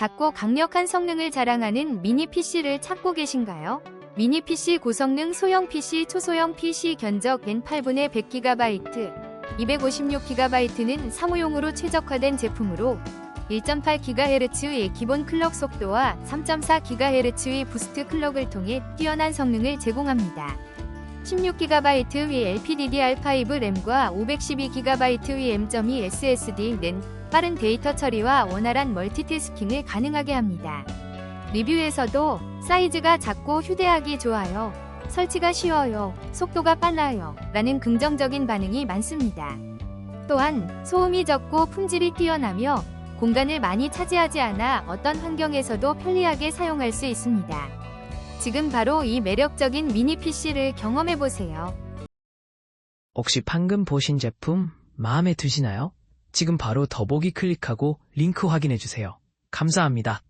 작고 강력한 성능을 자랑하는 미니 PC를 찾고 계신가요? 미니 PC 고성능 소형 PC 초소형 PC 견적 N8분의 100GB, 256GB는 사무용으로 최적화된 제품으로 1.8GHz의 기본 클럭 속도와 3.4GHz의 부스트 클럭을 통해 뛰어난 성능을 제공합니다. 16GB의 LPDDR5 램과 512GB의 M.2 SSD는 빠른 데이터 처리와 원활한 멀티태스킹을 가능하게 합니다. 리뷰에서도 사이즈가 작고 휴대하기 좋아요. 설치가 쉬워요. 속도가 빨라요. 라는 긍정적인 반응이 많습니다. 또한 소음이 적고 품질이 뛰어나며 공간을 많이 차지하지 않아 어떤 환경에서도 편리하게 사용할 수 있습니다. 지금 바로 이 매력적인 미니 PC를 경험해 보세요. 혹시 방금 보신 제품 마음에 드시나요? 지금 바로 더보기 클릭하고 링크 확인해 주세요. 감사합니다.